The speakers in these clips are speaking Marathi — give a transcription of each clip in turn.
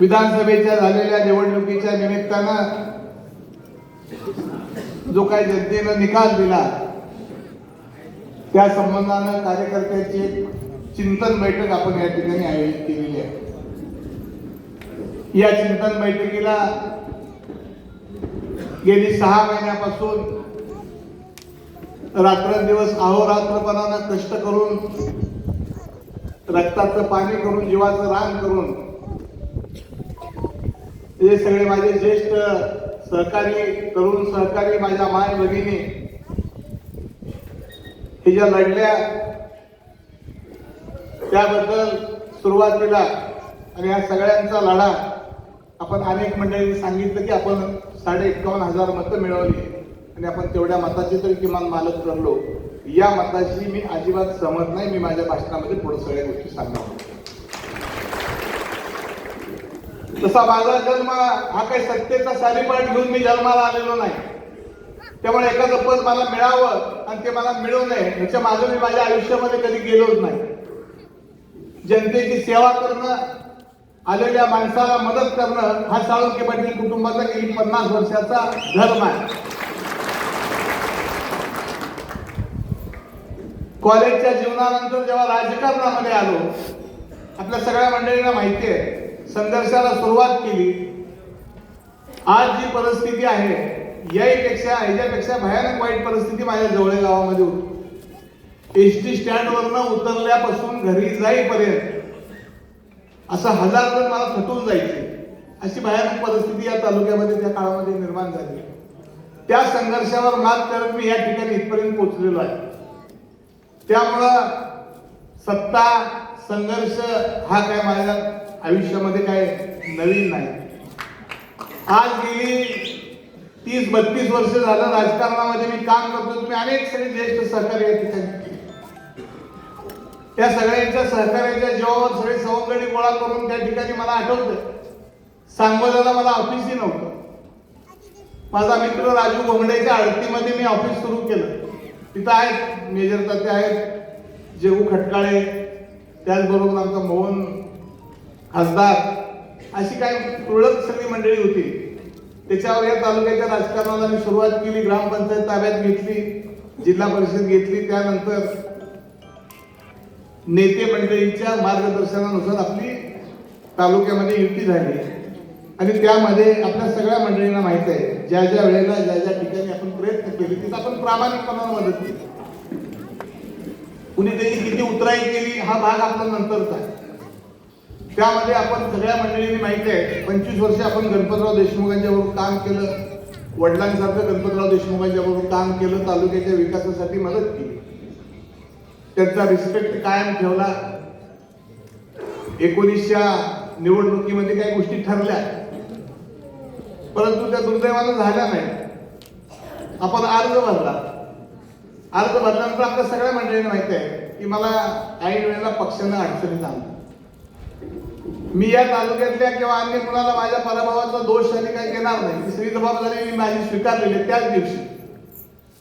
विधानसभेच्या झालेल्या निवडणुकीच्या निमित्तानं जो काही जनतेनं निकाल दिला त्या संबंधानं कार्यकर्त्यांची एक चिंतन बैठक आपण या ठिकाणी आयोजित केलेली आहे. या चिंतन बैठकीला गेली सहा महिन्यापासून रात्रंदिवस अहोरात्रपणानं कष्ट करून रक्ताचं पाणी करून जीवाचं रान करून हे सगळे माझे ज्येष्ठ सहकारी तरुण सहकारी माझ्या माय भगिनी हे ज्या लढल्या त्याबद्दल सुरुवातीला आणि या सगळ्यांचा लढा आपण अनेक मंडळींनी सांगितलं की आपण साडे एकावन्न हजार मतं मिळवली. आणि आपण तेवढ्या मताची तरी किमान मालक ठरलो. या मताशी मी अजिबात सहमत नाही. मी माझ्या भाषणामध्ये पुढे सगळ्या गोष्टी सांगणार तसा माझा जन्म हा काही सत्तेचा सारीपाठ घेऊन मी जन्माला आलेलो नाही. त्यामुळे एखादं पद मला मिळावं आणि ते मला मिळू नये ह्याच्या माझं मी माझ्या आयुष्यामध्ये कधी गेलोच नाही. जनतेची सेवा करणं आलेल्या माणसाला मदत करणं हा साळुंके पाटील कुटुंबाचा गेली पन्नास वर्षाचा धर्म आहे. कॉलेजच्या जीवनानंतर जेव्हा राजकारणामध्ये आलो आपल्या सगळ्या मंडळींना माहिती आहे संघर्षाला सुरुवात केली. आज जी परिस्थिती आहे याहीपेक्षा ह्याच्यापेक्षा भयानक वाईट परिस्थिती माझ्या जवळे गावामध्ये होती. एस टी स्टँडवरनं उतरल्यापासून घरी जाईपर्यंत असं हजार जण मला थटून जायचे. अशी भयानक परिस्थिती या तालुक्यामध्ये त्या काळामध्ये निर्माण झाली. त्या संघर्षावर मात करत मी या ठिकाणी इथपर्यंत पोहोचलेलो आहे. त्यामुळं सत्ता संघर्ष हा काय माझ्या आयुष्यामध्ये काय नवीन नाही. आज गेली तीस बत्तीस वर्ष झालं राजकारणामध्ये मी काम करतो. तुम्ही अनेक सगळे ज्येष्ठ सहकारी ठिकाणी त्या सगळ्यांच्या सहकार्याच्या जेव्हा सगळे सवंगडी गोळा करून त्या ठिकाणी मला आठवतं. सांगोल्याला मला ऑफिसही नव्हतं. माझा मित्र राजू भोंगडेच्या आळतीमध्ये मी ऑफिस सुरू केलं. तिथं आहेत मेजर ताते आहेत जेऊ खटकाळे त्याचबरोबर आमचा मोहन खासदार अशी काही तुरळक सगळी मंडळी होती. त्याच्यावर या तालुक्याच्या राजकारणाला मी सुरुवात केली ग्रामपंचायत ताब्यात घेतली जिल्हा परिषद घेतली त्यानंतर नेते मंडळींच्या मार्गदर्शनानुसार आपली तालुक्यामध्ये युती झाली. आणि त्यामध्ये आपल्या सगळ्या मंडळींना माहीत आहे ज्या ज्या वेळेला ज्या ज्या ठिकाणी आपण प्रयत्न केले तिथं आपण प्रामाणिकपणानं मदत केली. कुणी त्याची किती उतराई केली हा भाग आपला नंतरचा आहे. त्यामध्ये आपण सगळ्या मंडळींनी माहिती आहे पंचवीस वर्ष आपण गणपतराव देशमुखांच्या बरोबर काम केलं वडिलांसारखं गणपतराव देशमुखांच्या बरोबर काम केलं तालुक्याच्या विकासासाठी मदत केली. त्यांचा रिस्पेक्ट कायम ठेवला. एकोणीसच्या निवडणुकीमध्ये काही गोष्टी ठरल्या. परंतु त्या दुर्दैवानं झाल्या नाही आपण अर्ज भरला. अर्ज भरल्यानंतर आपल्या सगळ्या मंडळींना माहिती आहे की मला काही वेळेला पक्षानं अडचणीत आणलं. मी या तालुक्यातल्या किंवा अन्य कुणाला माझ्या पराभवाचा दोष आणि काही घेणार नाही. तिसरी जबाबदारी मी माझी स्वीकारलेली त्याच दिवशी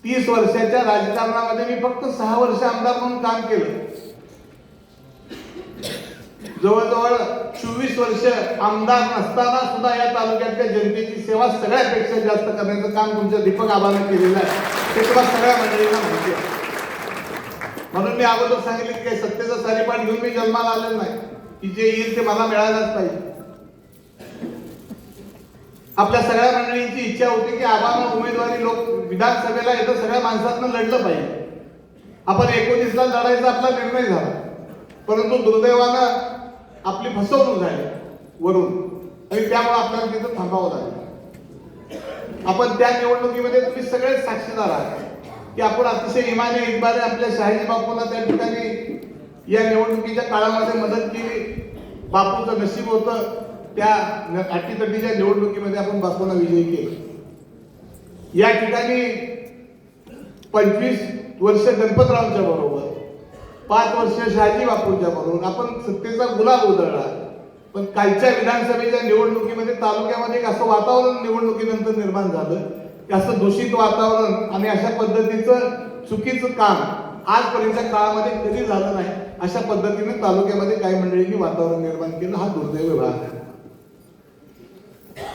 तीस वर्षाच्या राजकारणामध्ये मी फक्त सहा वर्ष आमदार म्हणून काम केलं. जवळजवळ चोवीस वर्ष आमदार नसताना सुद्धा या तालुक्यातल्या जनतेची सेवा सगळ्यापेक्षा जास्त करण्याचं काम तुमच्या दीपक आबानं केलेलं आहे. ते तुम्हाला सगळ्या मंडळींना माहिती आहे. म्हणून मी अगोदर सांगितले की काही सत्तेचा सारीपाठ घेऊन मी जन्माला आलेलो नाही. की जे येईल ते मला मिळायलाच पाहिजे. आपल्या सगळ्या मंडळींची इच्छा होती की आबानं उमेदवारी लोक विधानसभेला येतं सगळ्या माणसातनं लढलं पाहिजे. आपण एकोणीसला लढायचा आपला निर्णय झाला. परंतु दुर्दैवानं आपली फसवणूक झाली. वरून. आणि त्यामुळे आपल्याला तिथं थांबावं लागलं. आपण त्या निवडणुकीमध्ये तुम्ही सगळेच साक्षीदार आहात. की आपण अतिशय इमाने इमाने आपल्या शहाजी बापूंना त्या ठिकाणी या निवडणुकीच्या काळामध्ये मदत केली. बापूचं नशीब होतं. त्या अटीतटीच्या निवडणुकीमध्ये आपण बापूंना विजयी केलं. या ठिकाणी पंचवीस वर्ष गणपतरावांच्या बरोबर पाच वर्ष शहाजी बापूंच्या म्हणून आपण सत्तेचा गुलाब उधळला. पण कालच्या विधानसभेच्या निवडणुकीमध्ये तालुक्यामध्ये एक असं वातावरण निवडणुकीनंतर निर्माण झालं. की असं दूषित वातावरण आणि अशा पद्धतीचं चुकीचं काम आजपर्यंतच्या काळामध्ये कधी झालं नाही अशा पद्धतीने तालुक्यामध्ये काही मंडळींनी वातावरण निर्माण केलं. हा दुर्दैव भाग आहे.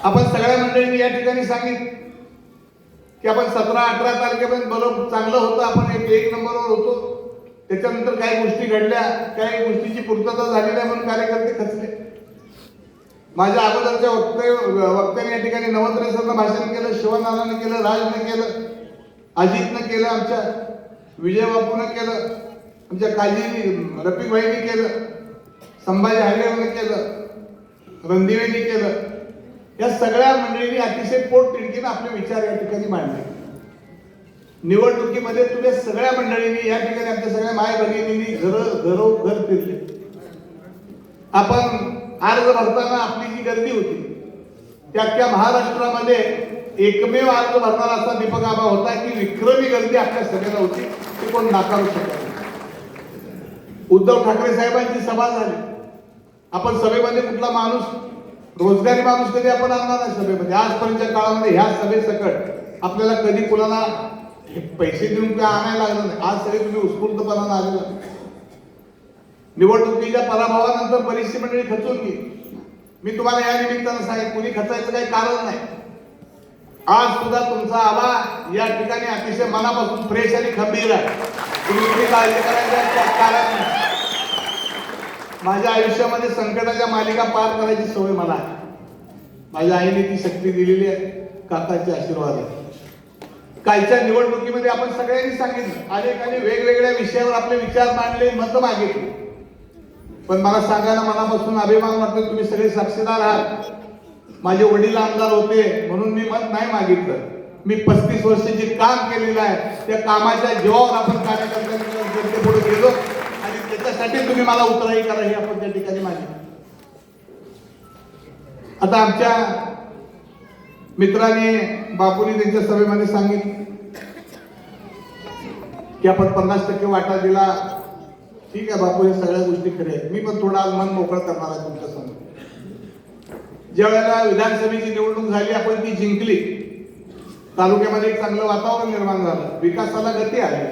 आपण सगळ्या मंडळींनी या ठिकाणी सांगितलं की आपण सतरा अठरा तारखेपर्यंत बरोबर चांगलं होतं. आपण एक एक नंबरवर होतो. त्याच्यानंतर काही गोष्टी घडल्या काही गोष्टीची पूर्तता झाली नाही म्हणून कार्यकर्ते खचले. माझ्या अगोदरच्या वक्तव्य वक्त्याने या ठिकाणी नवत्रेसरनं भाषण केलं शिवनारानं केलं राजनं केलं अजितनं केलं आमच्या विजय विजयबापूनं केलं आमच्या काजी रफिक केलं संभाजी हरियानं केलं रणदिवेनी केलं. या सगळ्या मंडळींनी अतिशय पोट तिडकीनं आपले विचार या ठिकाणी मांडले. निवडणुकीमध्ये तुझ्या सगळ्या मंडळींनी या ठिकाणी आमच्या सगळ्या माय भगिनींनी घर घरोघर फिरले. आपण अर्ज भरताना आपली जी गर्दी होती त्या अख्ख्या महाराष्ट्रामध्ये एकमेव अर्ज भरणारा असा दीपक आबा होता की विक्रमी गर्दी आपल्या सभेला होती ती कोण नाकारू शकत उद्धव ठाकरे साहेबांची सभा झाली. आपण सभेमध्ये कुठला माणूस रोजगारी माणूस कधी आपण आणणार नाही सभेमध्ये? आजपर्यंतच्या काळामध्ये ह्या सभेसकट आपल्याला कधी कुणाला हे पैसे देऊन काय आणायला लागलं नाही. आज सगळे तुम्ही उत्स्फूर्तपणानं आलेला निवडणुकीच्या पराभवानंतर बरीचशी मंडळी खचून गेली मी तुम्हाला या निमित्तानं सांगेन कुणी खचायचं काही कारण नाही. आज सुद्धा तुमचा आभार या ठिकाणी अतिशय मनापासून फ्रेश आणि खंबीर आहे. तुम्ही कुणी काळजी करायचं कारण नाही. माझ्या आयुष्यामध्ये संकटाच्या मालिका पार करायची सवय मला आहे. माझ्या आईने ती शक्ती दिलेली आहे. काकाचे आशीर्वाद आहे कालच्या निवडणुकीमध्ये आपण सगळ्यांनी सांगितलं अनेकांनी वेगवेगळ्या विषयावर आपले विचार मांडले मत मागितली. पण मला सांगायला मनापासून अभिमान वाटतो तुम्ही सगळे साक्षीदार आहात. माझे वडील आमदार होते म्हणून मी मत नाही मागितलं. मी पस्तीस वर्ष जे काम केलेलं आहे त्या कामाच्या जीवावर आपण कार्यकर्त्यांच्या पुढे गेलो. आणि त्याच्यासाठी तुम्ही मला उतराई करा हे आपण त्या ठिकाणी मागितलं. आता आमच्या मित्राने बापूने त्यांच्या सभेमध्ये सांगितलं की आपण पन्नास टक्के वाटा दिला. ठीक आहे बापू हे सगळ्या गोष्टी खऱ्या आहेत. मी पण थोडा मन मोकळा करणार आहे तुमच्यासमोर. ज्या वेळेला विधानसभेची निवडणूक झाली आपण ती जिंकली. तालुक्यामध्ये एक चांगलं वातावरण निर्माण झालं. विकासाला गती आली.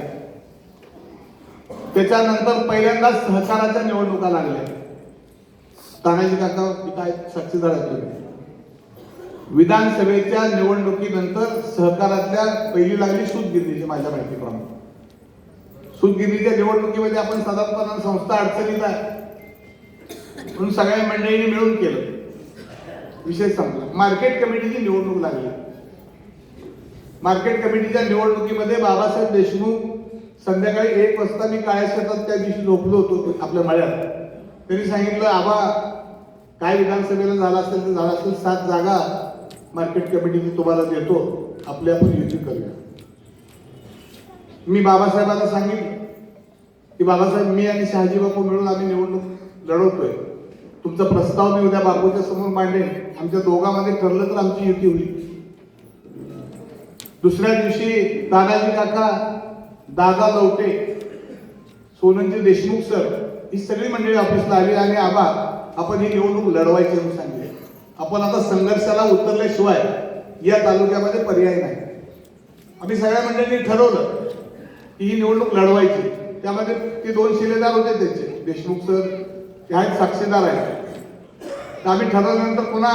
त्याच्यानंतर पहिल्यांदा सहकाराच्या निवडणुका लागल्या. तानाजी काका पिता आहेत, साक्षीदार आहेत तुम्ही. विधानसभेच्या निवडणुकीनंतर सहकारातल्या पहिली लागली सूतगिरणीची माझ्या माहितीप्रमाणे. सूतगिरणीच्या निवडणुकीमध्ये आपण साधारणपणे संस्था अडचणीत आहे. म्हणून सगळ्या मंडळींनी मिळून केलं. विषय संपला. मार्केट कमिटीची निवडणूक लागली. मार्केट कमिटीच्या निवडणुकीमध्ये बाबासाहेब देशमुख संध्याकाळी एक वाजता मी काळ्या शेतात त्या दिवशी झोपलो होतो आपल्या मळ्यात. त्यांनी सांगितलं आबा काय विधानसभेला झाला असेल तर झाला असेल सात जागा. मार्केट कमिटी मी तुम्हाला देतो आपल्या आपण युती करूया. मी बाबासाहेबांना सांगेन की बाबासाहेब मी आणि शहाजी बापू मिळून आम्ही निवडणूक लढवतोय. तुमचा प्रस्ताव मी उद्या बापूच्या समोर मांडेन. आमच्या दोघांमध्ये ठरलं तर आमची युती होईल. दुसऱ्या दिवशी दादाजी काका दादा लवटे सोनंजी देशमुख सर ही सगळी मंडळी ऑफिसला आली आणि आबा आपण ही निवडणूक लढवायची म्हणून आपण आता संघर्षाला उतरल्याशिवाय या तालुक्यामध्ये पर्याय नाही. आम्ही सगळ्या मंडळींनी ठरवलं की ही निवडणूक लढवायची. त्यामध्ये ते दोन शिलेदार होते त्यांचे देशमुख सर ते आहेत साक्षीदार आहेत. तर आम्ही ठरवल्यानंतर पुन्हा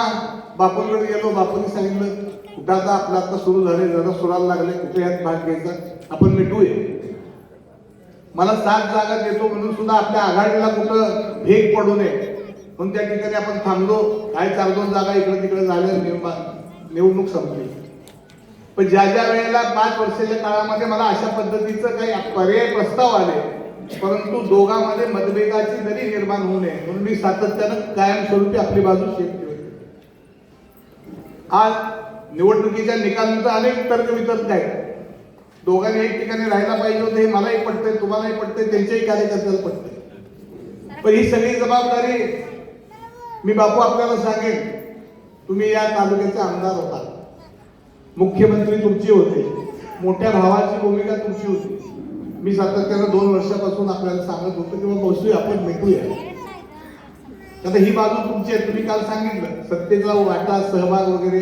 बापूंकडे गेलो. बापूंनी सांगितलं कुठं आता आपलं आता सुरू झाले जरा सुरायला लागले कुठे यात भाग घ्यायचा? आपण मिटूया. मला सात जागा देतो म्हणून सुद्धा आपल्या आघाडीला कुठं भेग पडू नये. पण त्या ठिकाणी आपण थांबलो काय चार दोन जागा इकडे तिकडे झाल्या निवडणूक निवडणूक संपली. पण ज्या ज्या वेळेला पाच वर्षाच्या काळामध्ये मला अशा पद्धतीचं काही पर्याय प्रस्ताव आले परंतु दोघांमध्ये मतभेदाची दरी निर्माण होऊ नये म्हणून मी सातत्यानं कायमस्वरूपी आपली बाजू शेत आज निवडणुकीच्या निकालांचा अनेक तर्क वितर्क आहेत. दोघांनी एक ठिकाणी राहायला पाहिजे होते हे मलाही पटतंय तुम्हालाही पटतंय त्यांच्याही कार्यकर्त्याला पटतंय. पण ही सगळी जबाबदारी मी बापू आपल्याला सांगेन तुम्ही या तालुक्याचे आमदार होता मुख्यमंत्री तुमची होते. मोठ्या भावाची भूमिका तुमची होती. मी सातत्यानं दोन वर्षापासून आपल्याला सांगत होतो किंवा बाबा बसूया आपण भेटूया. आता ही बाजू तुमची आहे तुम्ही काल सांगितलं सत्तेचा वाटा सहभाग वगैरे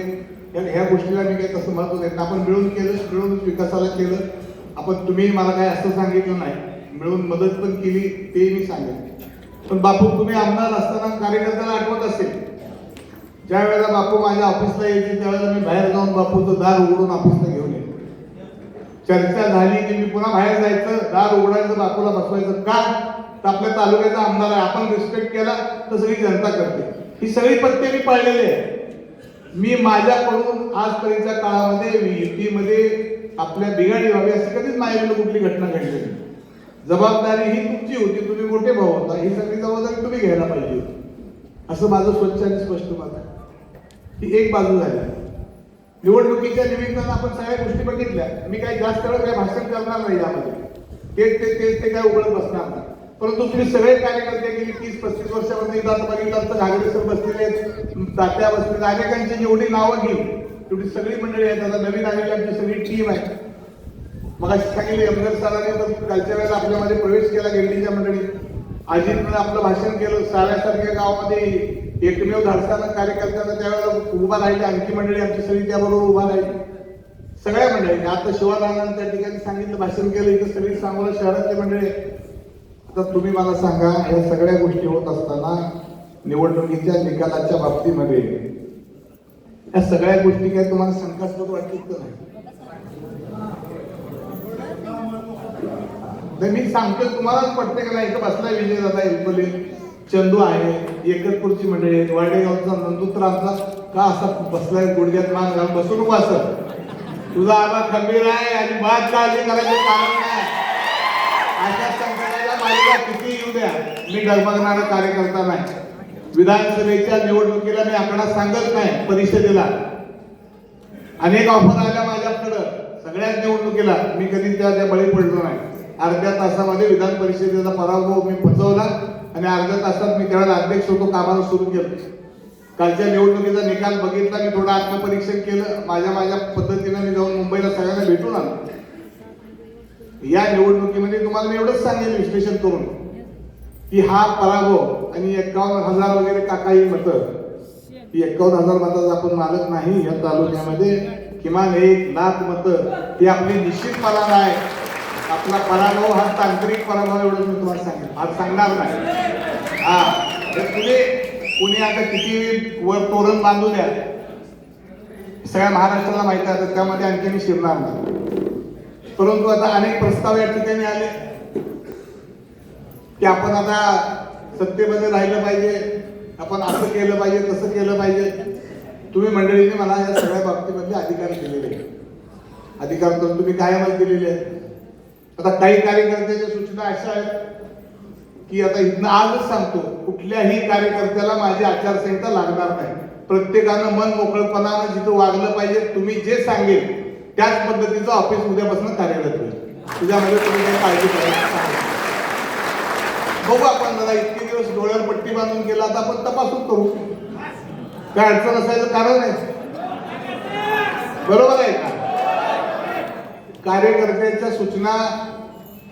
या ह्या गोष्टीला मी काही तसं महत्त्व देत आपण मिळून केलं मिळून विकासाला केलं. आपण तुम्ही मला काय असं सांगितलं नाही. मिळून मदत पण केली ते मी सांगेन. पण बापू तुम्ही आमदार असताना कार्यकर्त्याला आठवत असेल. ज्या वेळेला बापू माझ्या ऑफिसला यायचे त्यावेळेला मी बाहेर जाऊन बापूचं दार उघडून ऑफिसला घेऊन येतो चर्चा झाली की मी पुन्हा बाहेर जायचं दार उघडायचं बापूला बसवायचं. का? तर आपल्या तालुक्याचा आमदार आहे आपण रिस्पेक्ट केला तर सगळी जनता करते. ही सगळी पत्ते मी पाळलेली आहे. मी माझ्याकडून आजपर्यंतच्या काळामध्ये युतीमध्ये आपल्या बिघाडी व्हावी अशी कधीच माझ्याकडे कुठली घटना घडली नाही. जबाबदारी ही तुमची होती तुम्ही मोठे भाऊ होता. ही सगळी जबाबदारी तुम्ही घ्यायला पाहिजे होती. असं माझं स्वच्छ आणि स्पष्ट मत आहे. ही एक बाजू झाली. निवडणुकीच्या निमित्तानं आपण सगळ्या गोष्टी बघितल्या. मी काही जास्त वेळ काही भाषण करणार नाही यामध्ये. तेच ते तेच ते काय उघडत बसणार नाही. परंतु तुम्ही सगळे कार्यकर्ते गेली तीस पस्तीस वर्षामध्ये एकदा बघितलं तर घागरे सर बसलेले तात्या बसलेले अनेकांची जेवढी नावं घेईल तेवढी सगळी मंडळी आहेत. आता नवीन आलेली आमची सगळी टीम आहे. मग अशी सांगितली सरांनी तर कालच्या वेळेला आपल्यामध्ये प्रवेश केला गिरडीच्या मंडळी. अजितनं आपलं भाषण केलं साऱ्यासारख्या गावामध्ये एकमेव धाडसानं कार्यकर्त्यांना त्यावेळेला उभा राहिली आणखी मंडळी आमची सगळी त्याबरोबर उभा राहिली. सगळ्या मंडळी आता शिवारानं त्या ठिकाणी सांगितलं भाषण केलं इथं सगळी सांगोला शहरातले मंडळी आता तुम्ही मला सांगा या सगळ्या गोष्टी होत असताना निवडणुकीच्या निकालाच्या बाबतीमध्ये या सगळ्या गोष्टी काय तुम्हाला शंकास्पद वाटतील का नाही? नाही मी सांगतो तुम्हाला प्रत्येकाला नाही इथं बसला विजय दादा एलपले चंदू आहे एकतपूरची मंडळी म्हणजे आहेत वाडेगावचा नंदू तर आमचा का असा बसलाय गुडघ्यात मान घालून बसून उभा असं तुझा आला खंबीर आहे आणि बाद काळजी करायचं कारण नाही. अशा संकटाला मालिका किती येऊ द्या मी डगमगणारा कार्यकर्ता नाही. विधानसभेच्या निवडणुकीला मी आकडा सांगत नाही परिषदेला. अनेक ऑफर आल्या माझ्याकडं. सगळ्याच निवडणुकीला मी कधी त्या त्या बळी पडलो नाही. अर्ध्या तासामध्ये विधान परिषदेचा पराभव मी पचवला आणि अर्ध्या तासात मी त्यावेळेला अध्यक्ष होतो कामाला सुरू केलं. कालच्या निवडणुकीचा निकाल बघितला मी थोडं आत्मपरीक्षण केलं. माझ्या माझ्या पद्धतीनं मी जाऊन मुंबईला सगळ्यांना भेटून आलो. या निवडणुकीमध्ये तुम्हाला मी एवढंच सांगेल विश्लेषण करून की हा पराभव आणि एक्कावन्न हजार वगैरे काकाही मतं. की एक्कावन्न हजार मताचा आपण मालक नाही या तालुक्यामध्ये. किमान एक लाख मतं. ही आपली निश्चित मला आहे. आपला पराभव हा तांत्रिक पराभव एवढं मी तुम्हाला सांगेल आज सांगणार नाही. हा. तर तुम्ही कुणी आता किती वर तोरण बांधू द्या सगळ्या महाराष्ट्राला माहिती आहे त्यामध्ये आणखी मी शिरणार नाही. परंतु आता अनेक प्रस्ताव या ठिकाणी आले. की आपण आता सत्तेमध्ये राहिलं पाहिजे आपण असं केलं पाहिजे तसं केलं पाहिजे. तुम्ही मंडळीने मला या सगळ्या बाबतीमध्ये अधिकार दिलेले आहेत. अधिकार करून तुम्ही कायमच दिलेले आहेत. आता काही कार्यकर्त्याच्या सूचना अशा आहेत की आता इथनं आजच सांगतो कुठल्याही कार्यकर्त्याला माझी आचारसंहिता लागणार नाही. प्रत्येकानं मन मोकळपणानं जिथं वागलं पाहिजे तुम्ही जे सांगेल त्याच पद्धतीचं ऑफिस उद्यापासून कार्यरत होईल. तुझ्यामध्ये तुम्ही काही काळजी करायची बघू आपण जरा इतके दिवस डोळ्यावर पट्टी बांधून केला आता आपण तपासून करू. काय अडचण असायचं कारण आहे. बरोबर आहे का? कार्यकर्त्यांच्या सूचना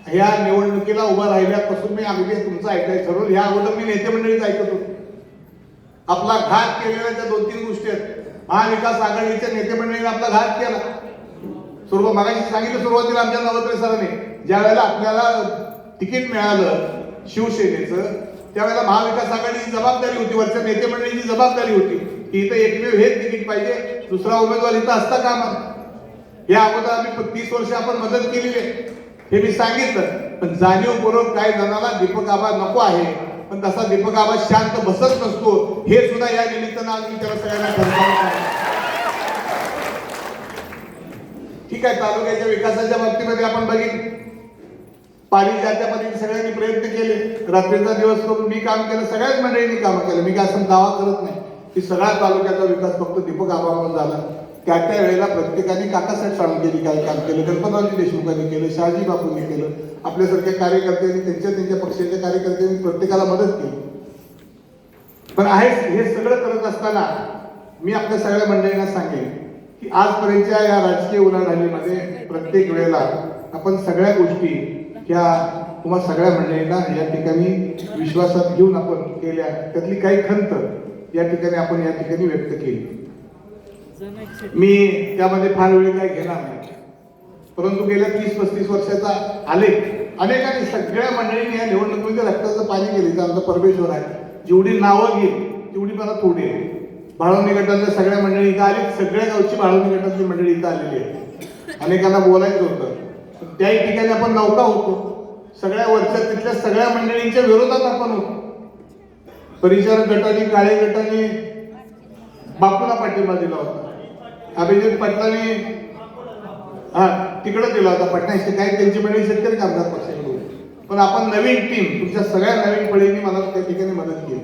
ह्या निवडणुकीला उभा राहिल्यापासून मी अगदी तुमचं ऐकायचं ठरवलं. ह्या अगोदर मी नेते मंडळीच ऐकत होतो. आपला घात केलेल्या त्या दोन तीन गोष्टी आहेत. महाविकास आघाडीच्या नेते मंडळीने आपला घात केला. सुरुवात मगाशी सांगितलं सुरुवातीला आमच्या नवत्रे सरांनी ज्या वेळेला आपल्याला तिकीट मिळालं शिवसेनेचं त्यावेळेला महाविकास आघाडीची जबाबदारी होती वरच्या नेते मंडळीची जबाबदारी होती की इथं एकमेव हेच तिकीट पाहिजे दुसरा उमेदवार इथं असता कामा. या अगोदर आम्ही तीस वर्ष आपण मदत केलेली आहे. हे मी सांगितलं पण जाणीवपूर्वक काय जणाला दीपक आबा नको आहे. पण तसा दीपक आबा शांत बसत नसतो हे सुद्धा या निमित्तानं आज मी त्याला सगळ्यांना ठीक आहे तालुक्याच्या विकासाच्या बाबतीमध्ये आपण बघितलं. पाणी ज्या पद्धतीने सगळ्यांनी प्रयत्न केले. रात्रीचा दिवस करून मी काम केलं सगळ्याच मंडळींनी काम केलं. मी काय असं दावा करत नाही. की सगळ्या तालुक्याचा विकास फक्त दीपक आबामुळे झाला. त्या त्या वेळेला प्रत्येकाने काकासाहेब साळुंकेनी काय काम केलं गणपतरावजी देशमुखांनी केलं शहाजी बापूंनी केलं आपल्यासारख्या कार्यकर्त्यांनी त्यांच्या त्यांच्या पक्षाच्या कार्यकर्त्यांनी प्रत्येकाला मदत केली. पण आहे हे सगळं करत असताना मी आपल्या सगळ्या मंडळींना सांगेन की आजपर्यंतच्या या राजकीय उलाढालीमध्ये प्रत्येक वेळेला आपण सगळ्या गोष्टी ह्या तुम्हा सगळ्या मंडळींना या ठिकाणी विश्वासात घेऊन आपण केल्या त्यातली काही खंत या ठिकाणी आपण या ठिकाणी व्यक्त केली. मी त्यामध्ये फार वेळ काही घेणार नाही. परंतु गेल्या तीस पस्तीस वर्षाचा आलेख अनेकांनी सगळ्या मंडळींनी या निवडणुकीमध्ये रक्ताचं पाणी केले. तर आमचा परमेश्वर आहे. जेवढी नावं घेईल तेवढी मला थोडी आहे. बाळवणी गटातल्या सगळ्या मंडळी इथं आली. सगळ्या गावची बाळवणी गटातली मंडळी इथं आलेली आहे अनेकांना बोलायचं होतं. त्याही ठिकाणी आपण नौका होतो. सगळ्या वरच्या तिथल्या सगळ्या मंडळींच्या विरोधात आपण होतो. परिचारक गटाने काळे गटाने बापूला पाठिंबा दिला होता. अभिजित पटनावी हा तिकडे दिला होता पटनाशी काय त्यांची मंडळी शेतकरी कामगार पक्षाकडून पण आपण नवीन टीम तुमच्या सगळ्या नवीन पिढीने मला त्या ठिकाणी मदत केली.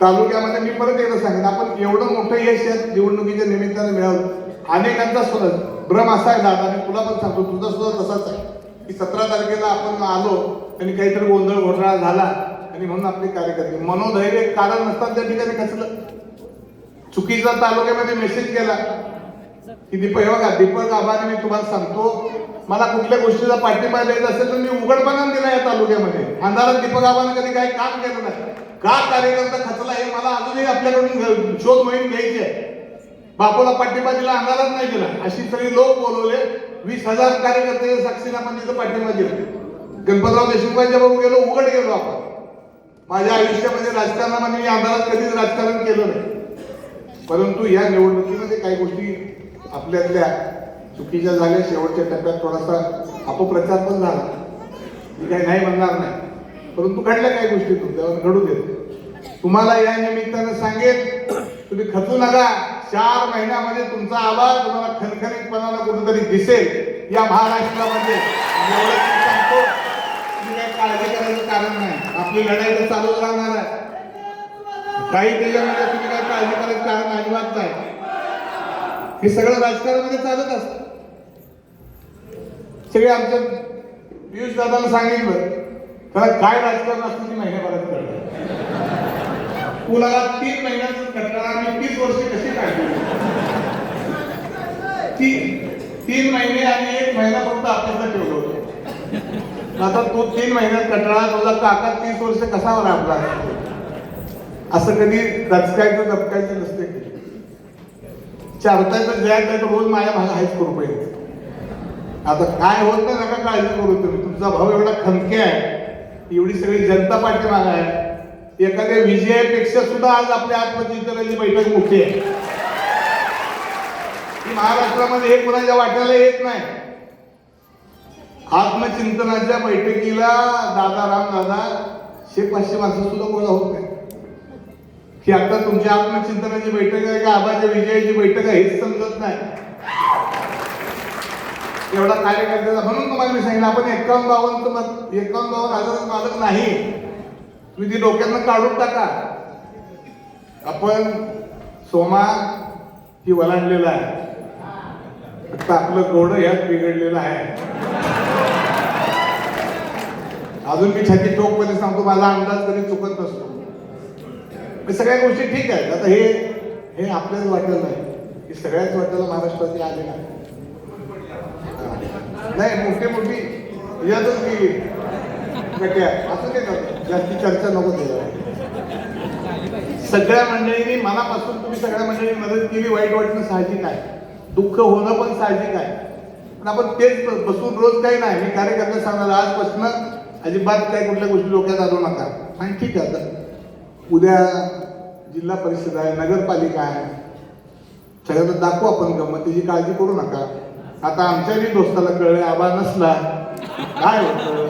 तालुक्यामध्ये मी परत एकदा सांगेन आपण एवढं मोठं यश या निवडणुकीच्या निमित्ताने मिळालं अनेकांचा सुद्धा भ्रम असायला आहे आणि तुला पण सांगतो तुझा सुद्धा तसाच आहे. की सतरा तारखेला आपण आलो आणि काहीतरी गोंधळ घोटाळा झाला आणि म्हणून आपले कार्यकर्ते. मनोधैर्य कारण नसतात त्या ठिकाणी खचलं चुकीचा तालुक्यामध्ये मेसेज केला. की दीपक हे बघा दीपक आबाने मी तुम्हाला सांगतो मला कुठल्या गोष्टीचा पाठिंबा द्यायचा असेल तर मी उघडपणाने दिला या तालुक्यामध्ये. अंधारात दीपक आबाने कधी काही काम केलं नाही. का कार्यकर्ता खचला हे मला अजूनही आपल्याकडून शोध मोहीम घ्यायची आहे. बापूला पाठिंबा दिला अंधारात नाही दिला. अशी सगळी लोक बोलवले. वीस हजार कार्यकर्ते साक्षीने आपण तिथं पाठिंबा दिला. गणपतराव देशमुखांच्या बरोबर गेलो उघड गेलो आपण. माझ्या आयुष्यामध्ये राजकारणामध्ये मी अंधारात कधीच राजकारण केलं नाही. परंतु या निवडणुकीमध्ये काही गोष्टी आपल्यातल्या चुकीच्या झाल्या शेवटच्या टप्प्यात थोडासा अपप्रचार पण झाला. मी काही नाही म्हणणार नाही. परंतु घडल्या काही गोष्टी तुमच्यावर घडू देत. तुम्हाला या निमित्तानं सांगेल तुम्ही खचू नका. चार महिन्यामध्ये तुमचा आवाज तुम्हाला खणखणीतपणाला कुठेतरी दिसेल. या महाराष्ट्रामध्ये. तुम्ही काळजी करायचं कारण नाही. आपली लढाई तर चालूच राहणार आहे. काही त्याच्यामध्ये म्हणजे तुम्ही काय काळजी करायचं कारण अजिबात नाही. हे सगळं राजकारणामध्ये चालत असत. सगळे आमच्या पियुष दादाला सांगितलं त्याला काय राजकारण असतं ती महिन्याभरात कळलं तीन महिन्याचं कटाळा आणि तीस वर्ष कशी काढली ती तीन महिने आणि एक महिना फक्त आपल्याला ठेवलं होतं आता तो तीन महिन्यात कटाळा तुझा काका तीस वर्ष कसा आपला? असं कधी दचकायचं दबकायचं नसते चारतायचं जयाचं रोज माझ्या भागा आहेच करू पाहिजे आता काय होत नाही नका काळजी करू तुम्ही. तुमचा भाऊ एवढा खमके आहे. एवढी सगळी जनता पाठी मागा आहे. एखाद्या विजयापेक्षा सुद्धा आज आपल्या आत्मचिंतनाची बैठक मोठी आहे. महाराष्ट्रामध्ये हे कुणाच्या वाट्याला येत नाही. आत्मचिंतनाच्या बैठकीला दादा राम दादा शे पाचशे माणसं सुद्धा गोळा होत नाही. की आता तुमच्या आत्मचिंतनाची बैठक आहे का? आबाच्या विजयाची बैठक आहे हेच समजत नाही. एवढा कार्यकर्त्याचा म्हणून तुम्हाला मी सांगितलं आपण एकावन्न बावन्न एकावन्न बावन्न हजार मालक नाही. तुम्ही ती डोक्यातनं काढून टाका. आपण सोमा ही वलांडलेला आहे. फक्त आपलं गोड यात बिघडलेलं आहे. अजून मी छाती टोकपणे सांगतो माझा अंदाज कधी चुकत नसतो. म्हणजे सगळ्या गोष्टी ठीक आहेत. आता हे हे आपल्याच वाटलं नाही. की सगळ्याच वाटलं महाराष्ट्रात आले नाही. नाही मोठी मोठी यातच की असं काय करतो जास्ती चर्चा नको त्याच्यावर. सगळ्या मंडळींनी मनापासून तुम्ही सगळ्या मंडळींनी मदत केली वाईट वाटणं साहजिक आहे. दुःख होणं पण साहजिक आहे. पण आपण तेच बसून रोज काही नाही. मी कार्यकर्ता सांगणार आजपासून अजिबात काही कुठल्या गोष्टी डोक्यात आणू नका. आणि ठीक आहे आता उद्या जिल्हा परिषद आहे नगरपालिका आहे. सगळ्यांना दाखवू आपण गंमतीची काळजी करू नका. आता आमच्याही दोस्ताला कळलं आबा नसला. काय होतं?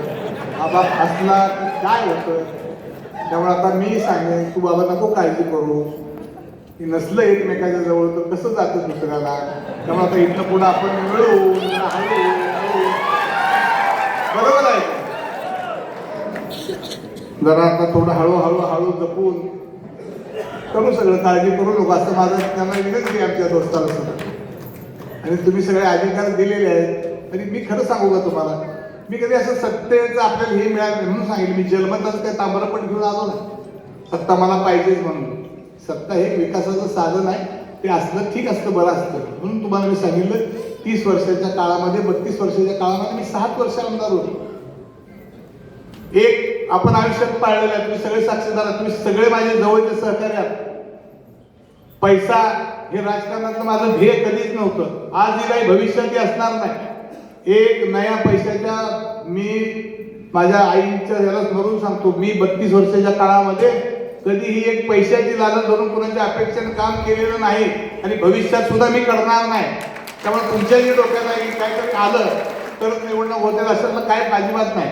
आबा असला काय होतं? त्यामुळे आता मी सांगेन तू बाबा नको काळजी करू. की नसलं एकमेकाच्या जवळ तर कसं जातं दुसऱ्याला? त्यामुळे आता इथनं पुढे आपण मिळू बरोबर आहे. जरा आता थोडं हळूहळू हळू जपून. करू सगळं काळजी करू नको. असं माझं त्यांना विनंती आमच्या दोस्ताला सुद्धा. आणि तुम्ही सगळे अधिकार दिलेले आहेत. आणि मी खरं सांगू का तुम्हाला? मी कधी असं सत्तेचं आपल्याला हे मिळालं म्हणून सांगेल मी जन्मताच काय तांबरा पण घेऊन आलो ना सत्ता मला पाहिजेच म्हणून. सत्ता हे विकासाचं साधन आहे. ते असलं ठीक असतं बरं असतं. म्हणून तुम्हाला मी सांगितलं तीस वर्षाच्या काळामध्ये बत्तीस वर्षाच्या काळामध्ये मी सात वर्ष आमदार होतो. एक आपण आयुष्यात पाळलेलं आहे. तुम्ही सगळे साक्षीदार तुम्ही सगळे माझे जवळचे सहकार्यात पैसा हे राजकारणातलं माझं ध्येय कधीच नव्हतं. आजही काही भविष्यातही असणार नाही. एक नया पैशाच्या मी माझ्या आईच्या ह्याला स्मरून सांगतो. मी बत्तीस वर्षाच्या काळामध्ये कधीही एक पैशाची लालच धरून कुणाच्या अपेक्षेने काम केलेलं नाही आणि भविष्यात सुद्धा मी करणार नाही. त्यामुळे तुमच्याही डोक्यात आहे की तर आलं तरच निवडणूक होते असं काय अजिबात नाही.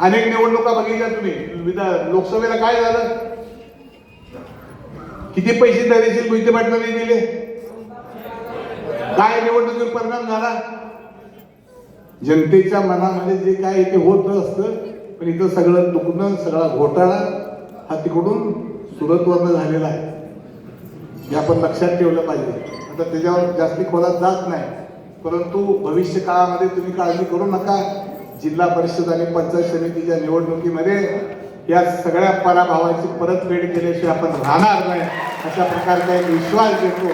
अनेक निवडणुका बघितल्या तुम्ही. लोकसभेला काय झालं? किती पैसे दरेशील मोहिते पाटलांनी दिले? काय निवडणुकीवर परिणाम झाला? जनतेच्या मनामध्ये जे काय इथे होत असतं पण इथं सगळं दुखणं सगळा घोटाळा हा तिकडून सुरतवरनं झालेला आहे. हे आपण लक्षात ठेवलं पाहिजे. आता त्याच्यावर जास्ती खोलात जात नाही. परंतु भविष्य काळामध्ये तुम्ही काळजी करू नका. जिल्हा परिषद आणि पंचायत समितीच्या निवडणुकीमध्ये या सगळ्या पराभवाची परतफेड केल्याशिवाय आपण राहणार नाही अशा प्रकारचा एक विश्वास देतो.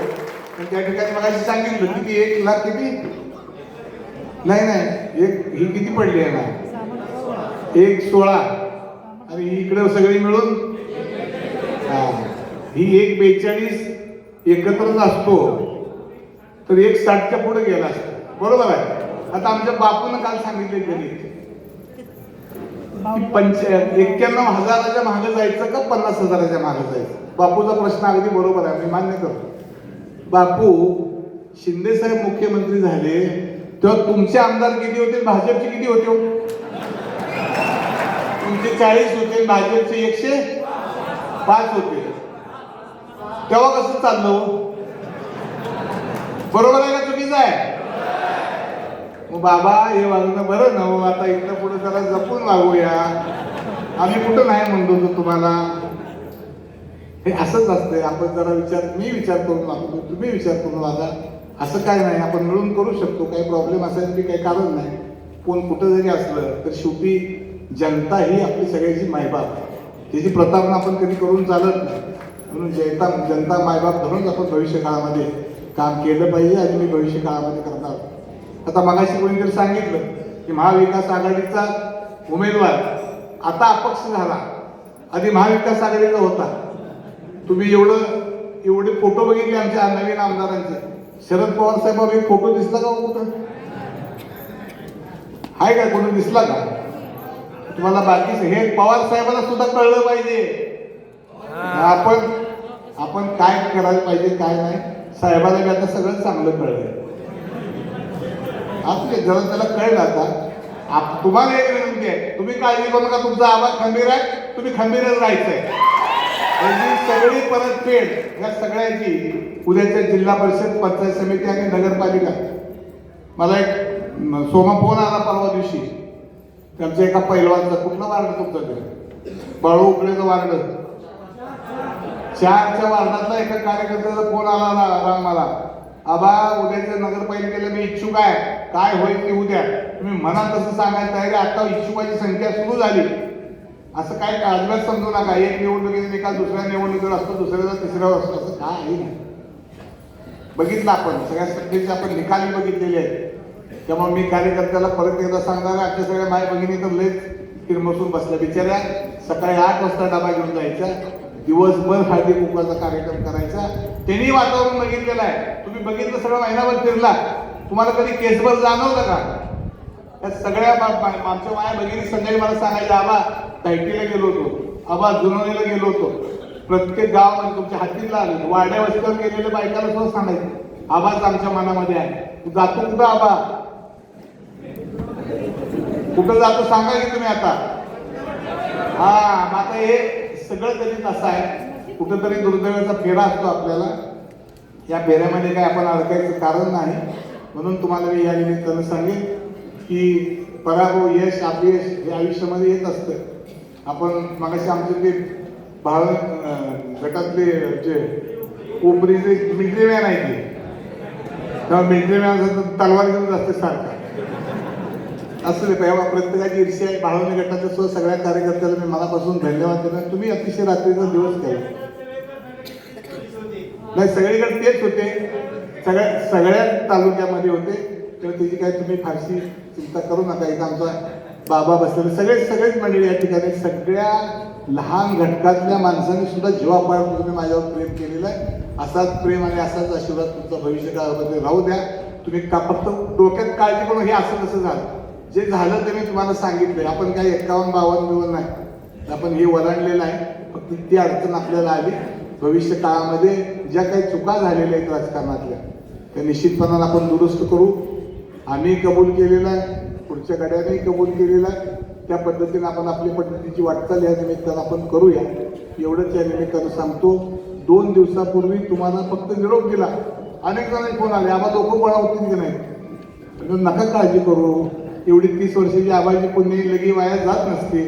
पण त्या ठिकाणी मला सांगितलं किती एक लाख किती? नाही नाही एक ही किती पडली आहे ना? एक सोळा. आणि इकडे सगळी मिळून? हा. ही एक बेचाळीस एकत्रच असतो. तर एक साठच्या पुढे गेला असतो. बरोबर आहे. आता आमच्या बापून काल सांगितले गेले पंच एक्क्याण्णव हजाराच्या मागे जायचं का पन्नास हजाराच्या मागे जायचं? बापूचा प्रश्न अगदी बरोबर आहे मी मान्य करतो. बापू शिंदे साहेब मुख्यमंत्री झाले तेव्हा तुमचे आमदार किती होते? भाजपचे किती होते हो? तुमचे चाळीस होते भाजपचे एकशे पाच होते. तेव्हा कसं चाललं हो? बरोबर आहे का चुकीचं आहे? मग बाबा हे वागणं बरं ना हो आता इथं पुढे जरा जपून वागूया. आम्ही कुठं नाही म्हणतो होतो तुम्हाला. हे असंच असतंय. आपण जरा विचार मी विचार करून वागतो तुम्ही विचार करून वागा. असं काय नाही. आपण मिळून करू शकतो. काही प्रॉब्लेम असायची काही कारण नाही. कोण कुठं जरी असलं तर शेवटी जनता ही आपली सगळ्याची मायबाप. आहे. त्याची प्रतारणा आपण कधी करून चालत नाही. म्हणून जनता जनता मायबाप धरूनच आपण भविष्य काळामध्ये काम केलं पाहिजे. आणि मी भविष्य काळामध्ये करणार. आता मगाशी कोणीतरी सांगितलं की महाविकास आघाडीचा उमेदवार आता अपक्ष झाला. आधी महाविकास आघाडीचा होता. तुम्ही एवढं एवढे फोटो बघितले आमच्या नवीन आमदारांचे. शरद पवार साहेब एक फोटो दिसला का हो कुठं? आहे का? कोणी दिसला का? तुम्हाला बाकी हे पवार साहेबांना सुद्धा कळलं पाहिजे. आपण आपण काय करायला पाहिजे काय नाही. साहेबाला मी आता सगळं चांगलं कळलं. आपले जरा त्याला कळलं आता. आप- तुम्हाला एक विनंती आहे. तुम्ही काळजी करू नका तुमचा आवाज खंबीर आहे. तुम्ही खंबीरच राहायचंय. त्यांची सगळी परतफेड या सगळ्याची उद्याच्या जिल्हा परिषद पंचायत समिती आणि नगरपालिका. मला एक सोमा फोन आला परवा दिवशी. त्यांचं एका पैलवानचा. कुठलं वार्ड तुमचं ते? बाळू उकडेचं वार्ड. चारच्या वार्डातला एका कार्यकर्त्याचा फोन आला राम मला. आबा उद्याच्या नगरपालिकेला मी इच्छुक आहे. काय होईल ते उद्या. तुम्ही मनात तसं सांगायचं आहे आता इच्छुकाची संख्या सुरू झाली. असं काय अजिबात समजू नका. एक निवडणुकीचा निकाल दुसऱ्या निवडणुकीवर असतो दुसऱ्याचा तिसऱ्यावर असतो. असं काय आहे? नाही बघितलं आपण. सगळ्या सत्तेचे आपण निकालही बघितलेले आहेत. त्यामुळे मी कार्यकर्त्याला परत एकदा सांगणार आमच्या सगळ्या माय भगिनी तर लयच किरमसून बसल्या. बिचाऱ्या सकाळी आठ वाजता डबा घेऊन जायचा दिवसभर हळदी कुंकवाचा कार्यक्रम करायचा. त्यांनी वातावरण बघितलेलं आहे. तुम्ही बघितलं सगळं महिनाभर फिरला. तुम्हाला कधी केसभर जाणवलं का? त्या सगळ्या मा- आमच्या माया भगिनी संध्याकाळी मला सांगायचं आबा दायटीला गेलो होतो. आबा जुनवणीला गेलो होतो. प्रत्येक गावामध्ये तुमच्या हातीला आले वाड्या वस्तीवर गेलेल्या बायकाला सुद्धा सांगायचं. आबाच आमच्या मनामध्ये आहे. तू जातो कुठं आबा? कुठं जातो सांगा की तुम्ही आता. हा मग आता हे सगळं कधी असं आहे. कुठंतरी दुर्दैवाचा फेरा असतो आपल्याला. या फेऱ्यामध्ये काय आपण अडकायचं कारण नाही. म्हणून तुम्हाला मी या निमित्तानं सांगेन की पराभव यश अपयश हे आयुष्यामध्ये येत असतं. आपण मगाशी आमचे ते भाव गटातले जे उपरीचे मिलिटरी आहे ते. तेव्हा मिलिटरी तलवार घेऊन असते सारखा. असं तेव्हा प्रत्येकाची ईर्ष्या आहे. भाळवणी गटाच्या सुद्धा सगळ्या कार्यकर्त्याला मी मनापासून धन्यवाद देतो. तुम्ही अतिशय रात्रीचा दिवस केला. नाही सगळीकडे तेच होते. सगळ्या सगळ्या तालुक्यामध्ये होते. तेव्हा त्याची काय तुम्ही फारशी चिंता करू नका. इथं आमचा बाबा बसलेले. सगळे सगळेच मंडळी या ठिकाणी सगळ्या लहान घटकातल्या माणसांनी सुद्धा जीवापाड तुम्ही माझ्यावर प्रेम केलेलं आहे. असाच प्रेम आणि असाच आशीर्वाद तुमचा भविष्य काळामध्ये राहू द्या. तुम्ही का फक्त डोक्यात काळजी करून हे असं कसं झालं. जे झालं ते मी तुम्हाला सांगितलंय. आपण काही एक्कावन्न बावन्न बिवन्न नाही. आपण हे वलांडलेलं आहे. फक्त ती अडचण आपल्याला आली. भविष्य काळामध्ये ज्या काही चुका झालेल्या आहेत राजकारणातल्या त्या निश्चितपणानं आपण दुरुस्त करू. आम्ही कबूल केलेला आहे. पुढच्या गड्यानेही कबूल केलेला आहे. त्या पद्धतीने आपण आपली पद्धतीची वाटचाल या निमित्तानं आपण करूया. एवढंच या निमित्तानं सांगतो. दोन दिवसापूर्वी तुम्हाला फक्त निरोप दिला. अनेक जणांनी फोन आले. आम्हाला लोक होतील की नाही? नका काळजी करू. एवढी तीस वर्षाची आबाजी पुण्य लगी वाया जात नसते.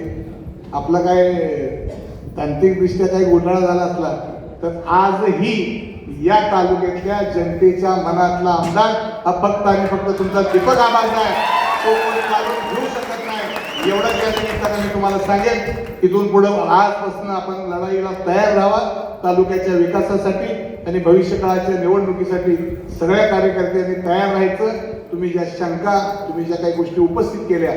आपला काय तांत्रिकदृष्ट्या काही गोंधळा झाला असला तर आजही या तालुक्यातल्या जनतेच्या मनातला आमदार हा फक्त आणि फक्त तुमचा दीपक आबाज आहे. तो कोणी काढून घेऊ शकत नाही. एवढंच या निमित्तानं मी तुम्हाला सांगेन इथून पुढं आजपासून आपण लढाईला तयार राहावा तालुक्याच्या विकासासाठी आणि भविष्य काळाच्या निवडणुकीसाठी सगळ्या कार्यकर्त्यांनी तयार राहायचं. तुम्ही ज्या शंका तुम्ही ज्या काही गोष्टी उपस्थित केल्या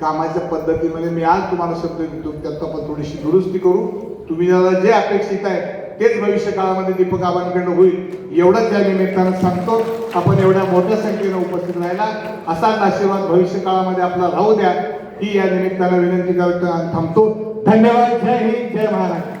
कामाच्या पद्धतीमध्ये मी आज तुम्हाला शब्द देतो त्यात आपण थोडीशी दुरुस्ती करू. तुम्ही ज्याला जे अपेक्षित आहे तेच भविष्य काळामध्ये दीपक आबांकडनं होईल. एवढंच त्या निमित्तानं सांगतो आपण एवढ्या मोठ्या संख्येनं उपस्थित राहिला. असाच आशीर्वाद भविष्य काळामध्ये आपला राहू द्या. ही या निमित्तानं विनंती करतो आणि थांबतो. धन्यवाद. जय हिंद. जय महाराष्ट्र.